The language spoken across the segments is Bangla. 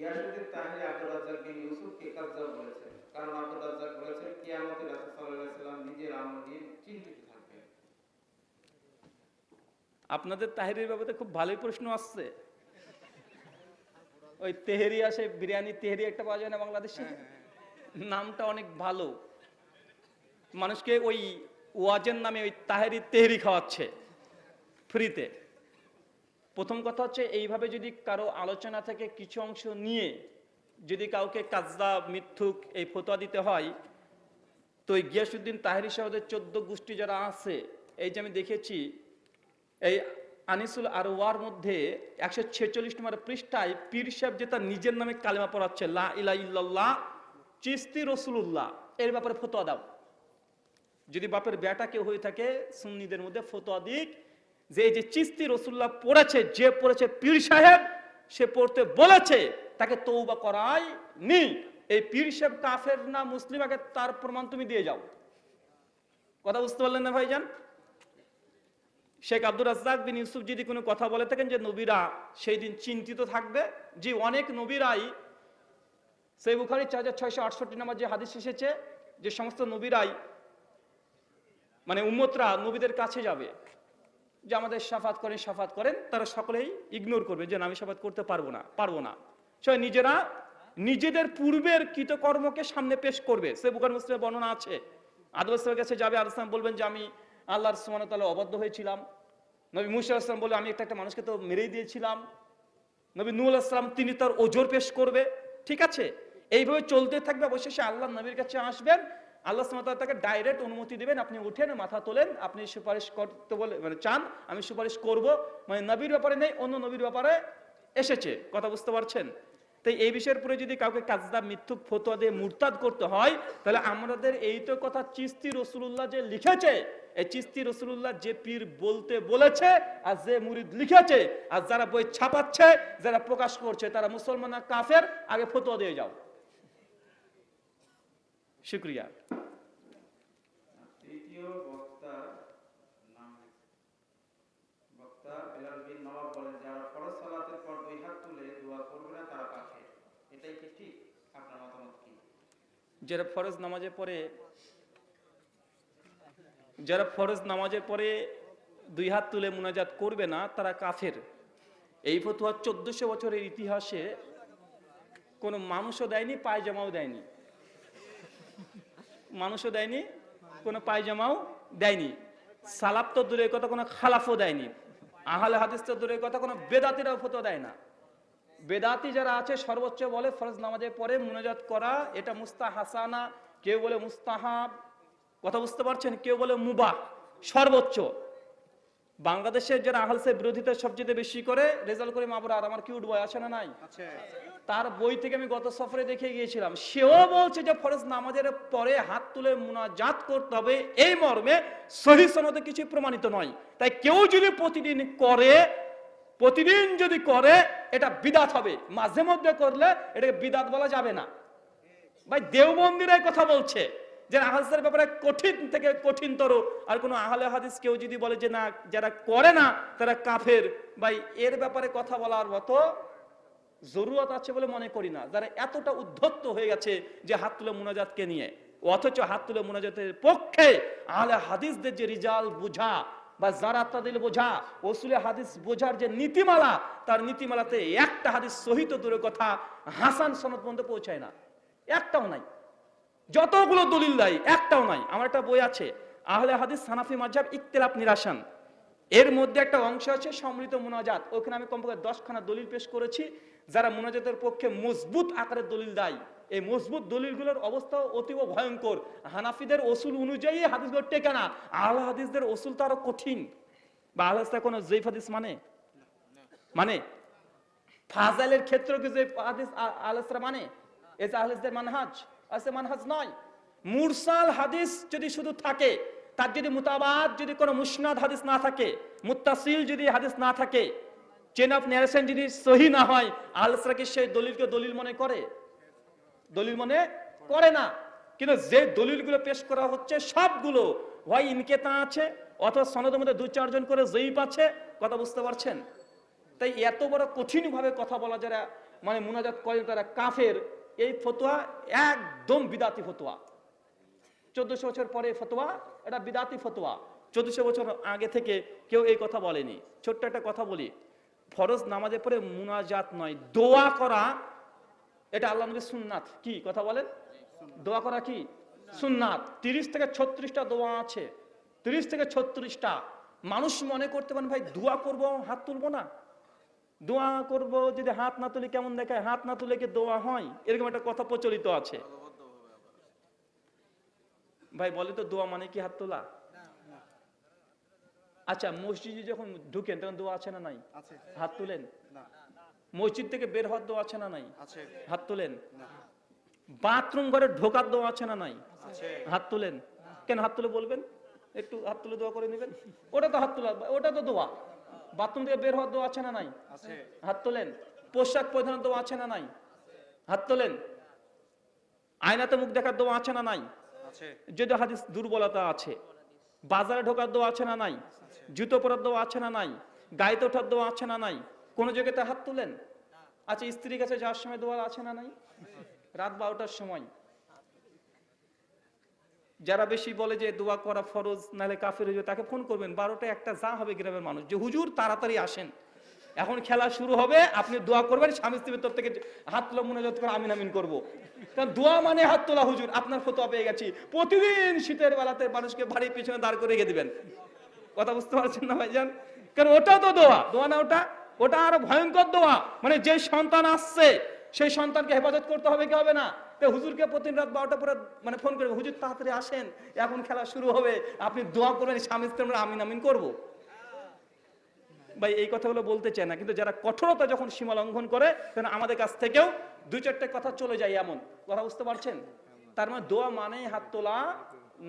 গিয়াসউদ্দিন তাহির আব্দুর রাজ্জাক বিন ইউসুফকে কাজ্জাব বলেছেন কারণ আব্দুর রাজ্জাক বলেছেন কিয়ামতে রাসূল সাল্লাল্লাহু আলাইহি সাল্লাম নিজের আমল নিয়ে চিন্তিত থাকবেন। আপনাদের তাহেরির ব্যাপারে খুব ভালোই প্রশ্ন আসছে। ওই তেহেরি আসে বিরিয়ানি তেহেরি একটা পাওয়া যায় না বাংলাদেশে? নামটা অনেক ভালো। মানুষকে ওই ওয়াজের নামে ওই তাহেরি তেহেরি খাওয়াচ্ছে ফ্রিতে। প্রথম কথা হচ্ছে, এইভাবে যদি কারও আলোচনা থেকে কিছু অংশ নিয়ে যদি কাউকে কাজদা মিথ্যুক এই ফতোয়া দিতে হয়, তো এই গিয়াসুদ্দিন তাহেরি সাহেবের চোদ্দ গোষ্ঠী যারা আছে, এই যে আমি দেখেছি, এই আনিসুল আরওয়ার মধ্যে একশো ছেচল্লিশ নম্বর পৃষ্ঠায় পীর সাহেব যে তার নিজের নামে কালেমা পড়াচ্ছে, লা ইলা চিস্তি রসুল্লাহ এর ব্যাপারে ফতোয়া দাও। যদি বাপের বেটা কেউ হয়ে থাকে, সুন্নিদের মধ্যে ফতোয়া দিক যে এই যে চিস্তি রসুল্লাহ পড়েছে, যে পড়েছে পীর সাহেব, সে পড়তে বলেছে, তাকে তৌবা করাই নি এই পীর সাহেব কাফের না, মুসলিম, আগে তার প্রমাণ তুমি দিয়ে যাও। কথা বুঝতে পারলেন না ভাইজান? শেখ আব্দুর রাজ্জাক বিন ইউসুফ যদি কোনো কথা বলে থাকেন যে নবীরা সেই দিন চিন্তিত থাকবে, যে অনেক নবীরাই, সেই বুখারি চার হাজার ছয়শো আটষট্টি নাম্বার যে হাদিস এসেছে, যে সমস্ত নবীরাই মানে উম্মতরা নবীদের কাছে যাবে। যে আমাদের সাফাত করেন সাফাত করেন, তারা সকলেই ইগনোর করবে যে আমি সাফাত করতে পারব না পারব না। সে নিজেরা নিজেদের পূর্বের কৃতকর্মকে সামনে পেশ করবে। সে বুখার মুসলিমের বর্ণনা আছে। আদবের কাছে যাবে, আদম বলবেন যে, আমি আল্লাহর সুমান তাহলে অবদ্ধ হয়েছিলাম। নবী মুসা আসলাম বলে আমি একটা একটা মানুষকে তো মেরেই দিয়েছিলাম। নবী নুল আসলাম তিনি তার ওজোর পেশ করবে। ঠিক আছে? এইভাবে চলতে থাকবে, অবশেষে আল্লাহ নবীর কাছে আসবেন। আল্লাহ সুমাতাল তাকে ডাইরেক্ট অনুমতি দিবেন, আপনি উঠেন, মাথা তোলেন, আপনি সুপারিশ করতে বলে মানে চান, আমি সুপারিশ করব। মানে নবীর ব্যাপারে নেই, অন্য নবীর ব্যাপারে এসেছে। কথা বুঝতে পারছেন? তাই এই বিষয়ের পরে যদি কাউকে কাজদা, মিথ্যুক ফতোয়া দিয়ে মুরতাদ করতে হয়, তাহলে আমাদের এই তো কথা চিস্তি রসুল্লাহ যে লিখেছে, এই চিস্তি রসুল্লাহ যে পীর বলতে বলেছে আর যে মুরিদ লিখেছে, আর যারা বই ছাপাচ্ছে, যারা প্রকাশ করছে, তারা মুসলমান কাফের, আগে ফতোয়া দিয়ে যাও। শুক্রিয়া। তৃতীয় বক্তা নাম বক্তা বেলাল বিন নবাব বলেন যারা ফরজ সালাতের পর দুই হাত তুলে দোয়া করবে না তারা কাফের এটাই কি ঠিক? আপনার মতামত কি? যারা ফরজ নামাজের পরে যারা ফরজ নামাজের পরে দুই হাত তুলে মুনাজাত করবে না তারা কাফের। এই ফতুয়া চোদ্দশো বছরের ইতিহাসে কোনো মানুষও দেয়নি পায়জামাও দেয়নি। মানুষও দেয়নি, কোনো পায়জামাও দেয়নি। সালাপ তো দূরের কথা, কোনো খালাফও দেয়নি। আহলে হাদিস তো দূরের কথা, কোনো বেদাতিরাও ফতোয়া দেয় না। বেদাতি যারা আছে, সর্বোচ্চ বলে ফরজ নামাজের পরে মুনাজাত করা, এটা মুস্তা হাসানা কেউ বলে মুস্তাহাব, কথা বুঝতে পারছেন? কেউ বলে মুবাহ, সর্বোচ্চ। বাংলাদেশের যারা আহলসের বিরোধিতা সবচেয়ে বেশি করে রেজাল্ট করে মাবরা আর আমার কিউট বয় আছে না নাই? তার বই থেকে আমি গত সফরে দেখে গিয়েছিলাম। সেও বলছে যে ফরজ নামাজের পরে হাত তুলে মুনাজাত করতে হবে। এই মর্মে সহি সনদে কিছু প্রমাণিত নয়। তাই কেউ যদি প্রতিদিন করে, প্রতিদিন যদি করে, এটা বিদাত হবে। মাঝে মধ্যে করলে এটাকে বিদাত বলা যাবে না। ভাই দেওবন্দিরাই কথা বলছে যে আহাজের ব্যাপারে কঠিন থেকে কঠিনতর। আর কোনো আহলে হাদিস কেউ যদি বলে যে না, যারা করে না, তারা কাফের। ভাই, এর ব্যাপারে কথা বলার মতো জরুরত আছে বলে মনে করি না। যারা এতটা উদ্ধত্ত হয়ে গেছে যে হাত তুলে মুনাজাতকে নিয়ে, অথচ হাত তুলে মুনাজাতের পক্ষে আহলে হাদিসদের যে রিজাল বোঝা বা যারা তাদের বোঝা, ওসুলে হাদিস বোঝার যে নীতিমালা, তার নীতিমালাতে একটা হাদিস সহিত দূরের কথা, হাসান সনদ পর্যন্ত পৌঁছায় না। একটাও নাই। যতগুলো দলিল দেয়, একটাও নাই। আমার একটা বই আছে, আহলে হাদিস সানাফি মাঝাব ইকতেলাপ নিরাসান এর মধ্যে একটা অংশ আছে সমৃত মোনাজাত। ওখানে আমি কমপক্ষে দশখানা দলিল পেশ করেছি। যারা মুনাজাতের পক্ষে মজবুত আকারের দলিল দেয়, এই মজবুত দলিলগুলোর অবস্থা অতীব ভয়ঙ্কর। হানাফিদের ওসুল অনুযায়ী হাদিসগুলো টেকে না। আহলে হাদিসদের ওসুল তো আরও কঠিন। বা হাদিসটা কোনো জৈফ হাদিস মানে? মানে? ফাজাইলের ক্ষেত্রে কি যে হাদিস আ- আহলেসরা মানে? এই যে আহলেসদের মানহাজ। আছে মানহাজ নয়। মুরসাল হাদিস যদি শুধু থাকে তার যদি মুতাবাদ, যদি কোনো মুসনাদ হাদিস না থাকে, মুত্তাসিল যদি হাদিস না থাকে চেন অফ ন্যারেশন যদি সহি না হয় আহলেসরা কি সেই দলিলকে দলিল মনে করে? দলিল মনে করে না। কিন্তু যে দলিলগুলো পেশ করা হচ্ছে, সবগুলো হয় ইনকেতা আছে, অথবা সনদের মধ্যে দু চারজন করে জয়ীপ আছে, কথা বুঝতে পারছেন? তাই এত বড় কঠিন ভাবে কথা বলা যারা মানে মোনাজাত করেন তারা কাফের, এই ফতোয়া একদম বিদাতি ফতোয়া। চোদ্দশো বছর পরে ফতোয়া, এটা বিদাতি ফতোয়া। চোদ্দশো বছর আগে থেকে কেউ এই কথা বলেনি। ছোট্ট একটা কথা বলি। ফরজ নামাজের পরে মুনাজাত নয়, দোয়া করা, এটা আল্লাহ নবীর সুন্নাত। কি কথা বলেন? দোয়া করা কি? সুন্নাত। তিরিশ থেকে ছত্রিশটা দোয়া আছে। তিরিশ থেকে ছত্রিশটা। মানুষ মনে করতে পারেন, ভাই, দোয়া করব, হাত তুলবো না? দোয়া করব, যদি হাত না তুলি কেমন দেখায়? হাত না তুলে কি দোয়া হয়? এরকম একটা কথা প্রচলিত আছে। ভাই বলে তো দোয়া মানে কি হাত তোলা? আচ্ছা মসজিদে যখন ঢুকেন তখন দোয়া আছে না নাই? হাত তুলেন? মসজিদ থেকে বের হওয়ার দোয়া আছে না নাই? হাত তুলেন? বাথরুম ঘরে ঢোকার দোয়া আছে না নাই? হাত তুলেন? কেন হাত তুলে বলবেন? একটু হাত তুলে দোয়া করে নেবেন? ওটা তো হাত তোলা ওটা তো দোয়া। বাথরুম থেকে বের হওয়ার দোয়া আছে না নাই? হাত তোলেন? পোশাক পরিধানের দোয়া আছে না নাই? হাত তোলেন? আয়নাতে মুখ দেখার দোয়া আছে না নাই? যদি হাদিস দুর্বলতা আছে। বাজারে ঢোকার দোয়া আছে না নাই? জুতো পরার দোয়া আছে না নাই? গাড়িতে ওঠার দোয়া আছে না নাই? কোন জায়গাতে হাত তুলেন? আচ্ছা স্ত্রীর কাছে যাওয়ার সময় দোয়া আছে না নাই? রাত বারোটার সময়। যারা বেশি বলে যে দোয়া করা ফরজ, নাহলে কাফের হয়ে তাকে ফোন করবেন। বারোটা একটা যা হবে গ্রামের মানুষ। যে হুজুর তাড়াতাড়ি আসেন। এখন খেলা শুরু হবে, আপনি দোয়া করবেন, স্বামী স্ত্রীর তরফ থেকে হাত তোলা মনোজাত করে আমিন আমিন করব। কারণ দোয়া মানে হাত তোলা, হুজুর, আপনার ফতোয়া পেয়ে গেছি। প্রতিদিন শীতের বেলাতে মানুষকে বাড়ির পিছনে দাঁড় করে রেখে দিবেন। কথা বুঝতে পারছেন না ভাইজান? কারণ ওটা তো দোয়া। দোয়া না ওটা? ওটা আরও ভয়ঙ্কর দোয়া। মানে যে সন্তান আসছে, সেই সন্তানকে হেফাজত করতে হবে কি হবে না? তো হুজুরকে প্রতিদিন রাত বারোটা পরে মানে ফোন করে হুজুর, তাড়াতাড়ি আসেন, এখন খেলা শুরু হবে। আপনি দোয়া করবেন, স্বামী স্ত্রী আমরা আমিন আমিন করব। ভাই এই কথাগুলো বলতে চায় না। কিন্তু যারা কঠোরতা যখন সীমা লঙ্ঘন করে, তখন আমাদের কাছ থেকেও দুই চারটে কথা চলে যায় এমন। কথা বুঝতে পারছেন? তার মানে দোয়া মানেই হাত তোলা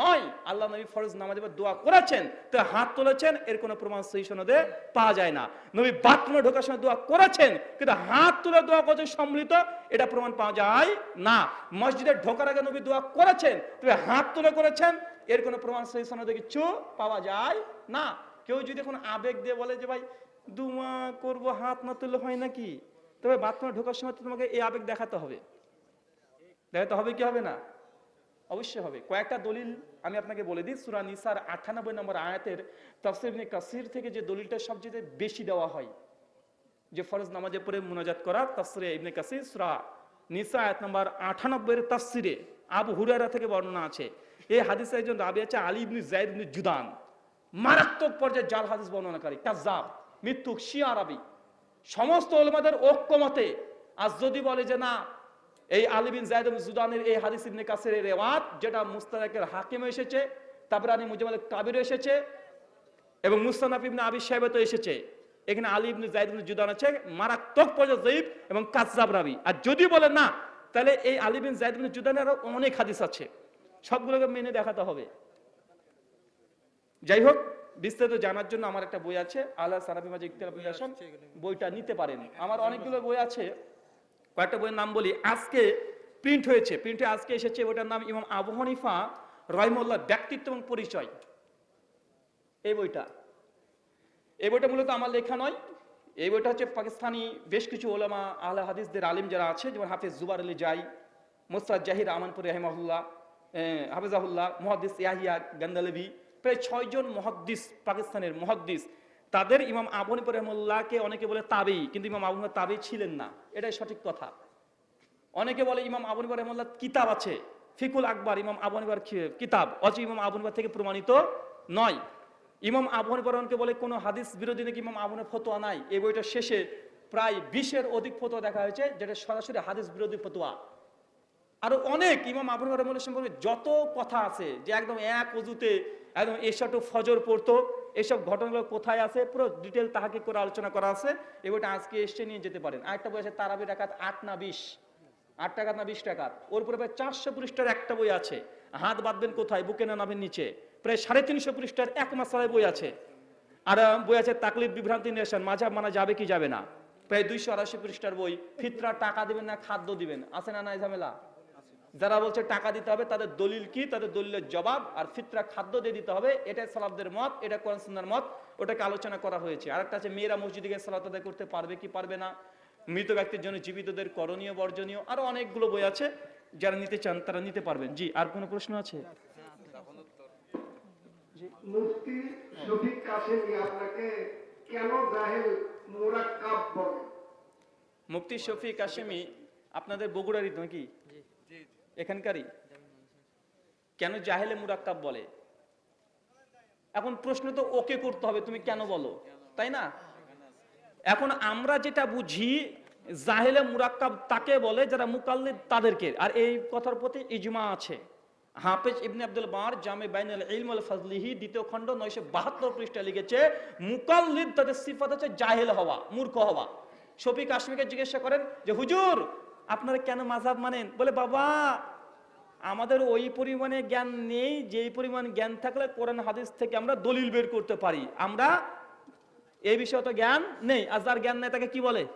নয়। আল্লাহ নবী ফরজ নামাজে দোয়া করেছেন, তো হাত তুলেছেন, এর কোনো প্রমাণ সহি সনদে পাওয়া যায় না। নবী বাথরুমে ঢোকার সময় দোয়া করেছেন, কিন্তু হাত তুলে দোয়া করেছেন সম্মিলিত, এটা প্রমাণ পাওয়া যায় না। মসজিদে ঢোকার আগে নবী দোয়া করেছেন, তবে হাত তুলে করেছেন, এর কোনো প্রমাণ সহি সনদে কিছু পাওয়া যায় না। কেউ যদি এখন আবেগ দিয়ে বলে যে, ভাই, দুমা করব, হাত না তুললে হয় নাকি? তবে বাথরুমে ঢোকার সময় তো তোমাকে এই আবেগ দেখাতে হবে। দেখাতে হবে কি হবে না? অবশ্যই হবে। কয়েকটা দলিল আমি আপনাকে বলে দিই। সুরা নিসার আটানব্বই নম্বর আয়াতের তফসির কাসির থেকে যে দলিলটা সবচেয়ে বেশি দেওয়া হয়, যে ফরজ নামাজে পড়ে মুনাজাত করা, তাফসিরে ইবনে কাসির সুরা নিসা আয়াত নম্বর 98 এর তাফসিরে আবু হুরায়রা থেকে বর্ণনা আছে। এই হাদিসে একজন রাবি আছে আলী ইবনে যায়েদ ইবনে জুদান। মারাত্মক পর্যায়ে জাল হাদিস বর্ণনাকারী, কাজ্জাব, মৃত্যুক শিয়া আরবি। সমস্ত ওলামাদের ঐক্যমতে আজ যদি বলে যে না, এই আলী বিন যায়েদ ইবনে জুদানের এই হাদিস ইবনে কাসিরের রেওয়াত, যেটা মুস্তাদাকের হাকিম এসেছে তাবরানি মুজামাল কাবির এসেছে এবং মুস্তানাফ ইবনে আবি সাহেবে তো এসেছে। এখানে আলী ইবনে জাইদ ইবনে জুদান আছে, মারাত্মক পর্যায়ে জয়ীব এবং কাজ্জাব রাবি। আর যদি বলে না, তাহলে এই আলী বিন জাইদ ইবনে জুদানের আরও অনেক হাদিস আছে। সবগুলোকে মেনে দেখাতে হবে। যাই হোক বিস্তারিত জানার জন্য আমার একটা বই আছে আল্লাহ সারাফি মাঝে ইখতিলাফ মিলাসন বইটা নিতে পারেন। আমার অনেকগুলো বই আছে। কয়েকটা বইয়ের নাম বলি। আজকে প্রিন্ট হয়েছে। প্রিন্টে আজকে এসেছে বইটার নাম ইমাম আবু হানিফা রহিমুল্লাহ ব্যক্তিত্ব এবং পরিচয়। এই বইটা। এই বইটা মূলত আমার লেখা নয়। এই বইটা হচ্ছে পাকিস্তানি বেশ কিছু ওলামা আহলে হাদিসদের আলিম যারা আছে যেমন হাফিজ জুবার আলী জাই মোস্তাদ জাহির আমানপুর রহমাহুল্লাহ হাফিজাহুল্লাহ মহাদিস ইয়াহিয়া গন্দালবি প্রায় ছয়জন মহাদ্দিস, পাকিস্তানের মহাদ্দিস। তাদের ইমাম আবু হানিফা রহমুল্লাহকে অনেকে বলে তাবেই, কিন্তু ইমাম আবু তাবেই ছিলেন না। এটাই সঠিক কথা। অনেকে বলে ইমাম আবু হানিফা রহমুল্লাহ কিতাব আছে। ফিকুল আকবর, ইমাম আবু হানিফার কিতাব। অথচ ইমাম আবু হানিফা থেকে প্রমাণিত নয়। ইমাম আবু হানিফা বলে কোনো হাদিস বিরোধী নাকি ইমাম আবু হানিফার ফতোয়া নাই। এই বইটার শেষে প্রায় বিশের অধিক ফতোয়া দেখা হয়েছে, যেটা সরাসরি হাদিস বিরোধী ফতোয়া। আরও অনেক ইমাম আবু হানিফা সম্পর্কে যত কথা আছে, যে একদম এক অজুতে একদম এসব ফজর পড়তো। এসব ঘটনাগুলো কোথায় আছে? পুরো ডিটেল তাহাকে করে আলোচনা করা আছে। বইটা আজকে এসে নিয়ে যেতে পারেন। আরেকটা বই আছে তারাবি রাকাত আট না বিশ। আট টাকা না বিশ টাকা? ওর উপরে প্রায় চারশো পৃষ্ঠার একটা বই আছে। হাত বাঁধবেন কোথায়? বুকে না নাভের নিচে? প্রায় সাড়ে তিনশো পৃষ্ঠার এক মাসালায় বই আছে। আর বই আছে তাকলিফ বিভ্রান্তি নিরসন মাঝা মানা যাবে কি যাবে না? প্রায় দুইশো আড়াইশো পৃষ্ঠার বই। ফিতরা টাকা দিবেন না, খাদ্য দিবেন। আছে না নাই ঝামেলা? যারা বলছে টাকা দিতে হবে তাদের দলিল কি? তাদের দলিলের জবাব আর ফিতরা খাদ্য দিয়ে দিতে হবে। এটাই সালাবদের মত এটা কোরআন সুন্নাহর মত ওটাকে আলোচনা করা হয়েছে। আরেকটা আছে মেয়েরা মসজিদে গিয়ে সালাত আদায় করতে পারবে কি পারবে না? মৃত ব্যক্তির জন্য জীবিতদের করণীয় বর্জনীয় আরও অনেকগুলো বই আছে যারা নিতে চান তারা নিতে পারবেন। জি আর কোনো প্রশ্ন আছে? আপনাকে কেন জাহেল মোরাক্কাব বলে? মুফতি শফি কাশেমি আপনাদের বগুড়ারই নাকি? এখানকারই। কেন জাহেলে মুরাক্কাব বলে? এখন প্রশ্ন তো ওকে করতে হবে, তুমি কেন বলো? তাই না? এখন আমরা যেটা বুঝি, জাহেলে মুরাক্কাব তাকে বলে যারা মুকাল্লিদ তাদেরকে। আর এই কথার প্রতি ইজমা আছে। হাফেজ ইবনে আব্দুল বার জামে বাইনাল ইলম আল ফাজলিহি দ্বিতীয় খণ্ড নয়শো বাহাত্তর পৃষ্ঠা লিখেছে, মুকাল্লিদ তাদের সিফাত হচ্ছে জাহেল হওয়া, মূর্খ হওয়া। শফি কাশ্মীরকে জিজ্ঞাসা করেন যে, হুজুর আপনারা কেন মাঝাব মানেন? বলে, বাবা, আমাদের ওই পরিমাণে জ্ঞান নেই, যেই পরিমাণ জ্ঞান থাকলে কোরআন হাদিস থেকে আমরা দলিল বের করতে পারি। আমরা এই বিষয়ে তো জ্ঞান নেই। আর যার জ্ঞান নেই তাকে কি বলে?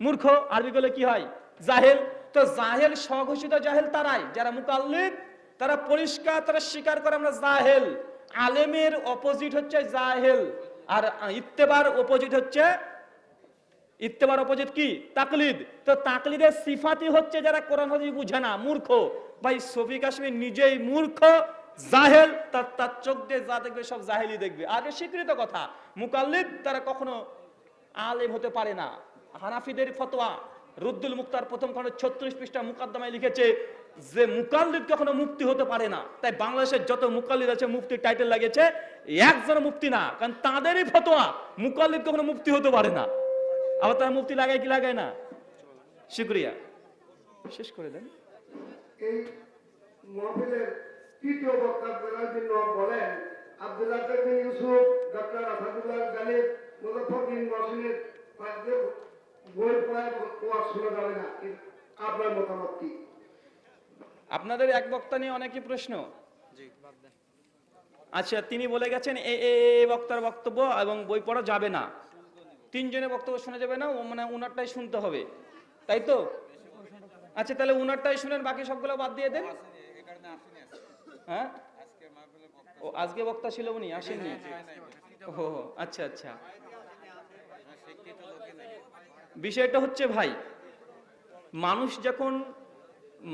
মূর্খ। আরবি বলে কি হয়? জাহেল। তো জাহেল, স্বঘোষিত জাহেল তারাই। যারা মুকাল্লিদ তারা পরিষ্কার, তারা স্বীকার করে আমরা জাহেল। আলেমের অপোজিট হচ্ছে জাহেল। আর ইত্তেবার অপোজিট হচ্ছে ইত্তেবার অপোজিট কি? তাকলিদ। তো তাকলিদের সিফাতি হচ্ছে যারা কোরআন হাদিস বুঝে না, মূর্খ। ভাই সফি কাশ্মীর নিজেই মূর্খ, জাহেল, তার তার চোখ দিয়ে যা দেখবে সব জাহেলি দেখবে। আগে স্বীকৃত কথা, মুকাল্লিদ তারা কখনো আলেম হতে পারে না। হানাফিদের ফতোয়া, রুদ্দুল মুক্তার প্রথম খন্ড ছত্রিশ পৃষ্ঠা মুকাদ্দমায় লিখেছে যে মুকাল্লিদ কখনো মুক্তি হতে পারে না। তাই বাংলাদেশের যত মুকাল্লিদ আছে মুফতি টাইটেল লাগিয়েছে একজন মুক্তি না। কারণ তাদেরই ফতোয়া, মুকাল্লিদ কখনো মুক্তি হতে পারে না। আবার তারা মুফতি লাগায় কি লাগায় না? শুক্রিয়া। শেষ করে দেন। এই মহফিলের তৃতীয় বক্তা বেলালুদ্দিন নওয়াব বলেন আব্দুল্লাহ বিন ইউসুফ ডক্টর আসাদুল্লাহ গালিব মুজফর বিন মহসিনের বই পড়ায় ওয়াজ শোনা যাবে না। আপনার মতামত কি? আপনাদের এক বক্তা নিয়ে অনেকই প্রশ্ন। আচ্ছা তিনি বলে গেছেন এ বক্তার বক্তব্য এবং বই পড়া যাবে না। তিনজনের বক্তব্য শোনা যাবে না মানে উনারটাই শুনতে হবে। তাই তো? আচ্ছা তাহলে উনারটাই শুনেন, বাকি সবগুলো বাদ দিয়ে দেন। হ্যাঁ? ও, আজকে বক্তা ছিল উনি, আসেননি? ও আচ্ছা আচ্ছা। বিষয়টা হচ্ছে ভাই, মানুষ যখন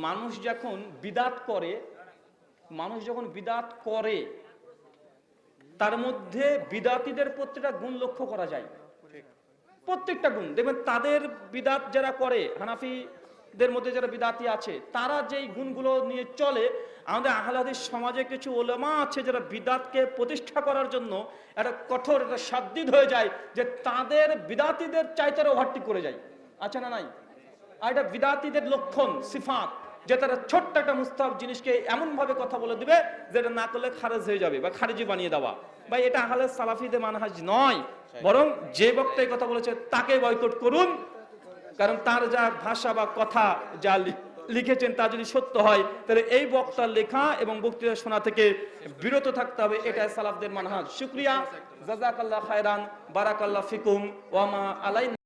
মানুষ যখন বিদাত করে, মানুষ যখন বিদাত করে, তার মধ্যে বিদাতিদের প্রত্যেকটা গুণ লক্ষ্য করা যায়। প্রত্যেকটা গুণ। দেখবেন তাদের বিদাত যারা করে, হানাফিদের মধ্যে যারা বিদাতি আছে, তারা যেই গুণগুলো নিয়ে চলে, আমাদের আহলাদের সমাজে কিছু ওলেমা আছে যারা বিদাতকে প্রতিষ্ঠা করার জন্য একটা কঠোর, একটা সাদ্দিদ হয়ে যায় যে তাদের বিদাতিদের চাইতারা ওভারটি করে যায়। আছে না নাই? আর এটা বিদাতিদের লক্ষণ, সিফাত। যে তারা ছোট্ট একটা মুস্তাব জিনিসকে এমন ভাবে কথা বলে দিবে যেটা না করলে খারেজ হয়ে যাবে বা খারিজি বানিয়ে দেওয়া। বা এটা আহলে সালাফিদের মানহাজ নয়। বরং যে বক্তা এই কথা বলেছে তাকে বয়কট করুন। কারণ তার যা ভাষা বা কথা যা লিখেছেন তা যদি সত্য হয় তাহলে এই বক্তার লেখা এবং বক্তৃতা শোনা থেকে বিরত থাকতে হবে। এটাই সালাফদের মানহাজ। শুক্রিয়া। জাজাকাল্লাহ খায়রান বারাকাল্লাহ ফিকুম ওয়ামা আলাই